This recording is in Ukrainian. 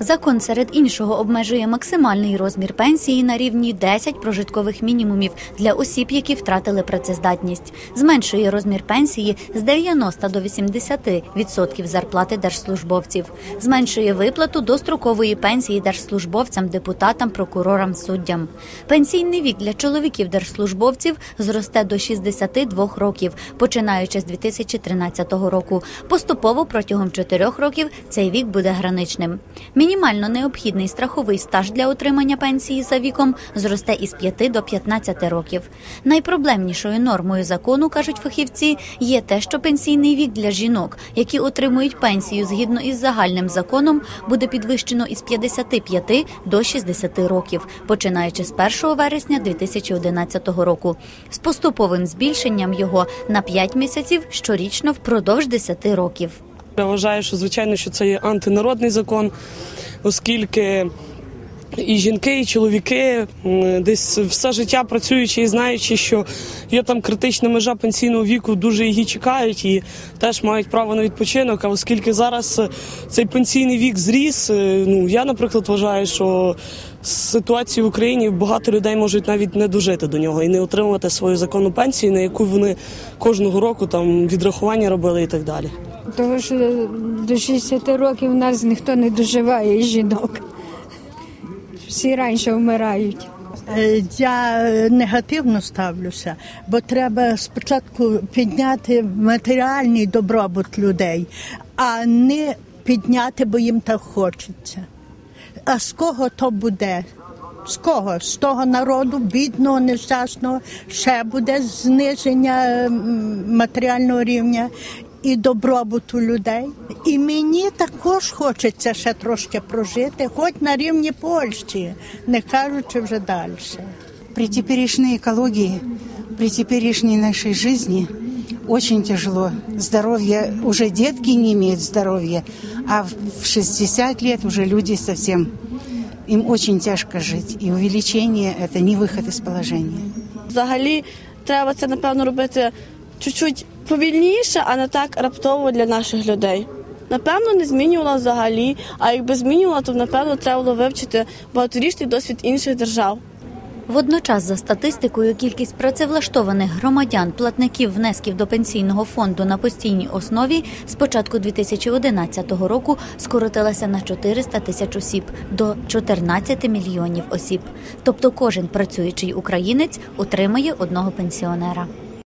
Закон серед іншого обмежує максимальний розмір пенсії на рівні 10 прожиткових мінімумів для осіб, які втратили працездатність. Зменшує розмір пенсії з 90 до 80% зарплати держслужбовців. Зменшує виплату дострокової пенсії держслужбовцям, депутатам, прокурорам, суддям. Пенсійний вік для чоловіків держслужбовців зросте до 62 років, починаючи з 2013 року. Поступово протягом 4 років цей вік буде граничним. Мінімально необхідний страховий стаж для отримання пенсії за віком зросте із 5 до 15 років. Найпроблемнішою нормою закону, кажуть фахівці, є те, що пенсійний вік для жінок, які отримують пенсію згідно із загальним законом, буде підвищено із 55 до 60 років, починаючи з 1 вересня 2011 року, з поступовим збільшенням його на 5 місяців щорічно впродовж 10 років. Я вважаю, що звичайно, що це є антинародний закон, оскільки і жінки, і чоловіки десь все життя працюючи і знаючи, що є там критична межа пенсійного віку, дуже її чекають і теж мають право на відпочинок. А оскільки зараз е, цей пенсійний вік зріс, е, ну я, наприклад, вважаю, що з ситуацією в Україні багато людей можуть навіть не дожити до нього і не отримувати свою законну пенсію, на яку вони кожного року там відрахування робили і так далі. Тому що до 60 років у нас ніхто не доживає жінок. Всі раніше вмирають. Е, Я е, негативно ставлюся, бо треба спочатку підняти матеріальний добробут людей, а не підняти, бо їм так хочеться. А з кого то буде? З кого? З того народу, бідного, нещасного, ще буде зниження матеріального рівня і добробуту людей. І мені також хочеться ще трошки прожити, хоч на рівні Польщі, не кажучи вже далі. При теперешней экологии, при теперешней нашей жизни очень тяжело. Здоровье, уже детки не имеют здоровья, а в 60 лет уже люди совсем, им очень тяжко жить. И увеличение – это не выход из положения. Взагалі, треба це напевно робити чуть-чуть повільніше, а не так раптово для наших людей. Напевно, не змінювала взагалі, а якби змінювала, то напевно треба було вивчити багаторічний досвід інших держав. Водночас, за статистикою, кількість працевлаштованих громадян, платників внесків до пенсійного фонду на постійній основі з початку 2011 року скоротилася на 400 тисяч осіб до 14 мільйонів осіб. Тобто кожен працюючий українець отримає одного пенсіонера.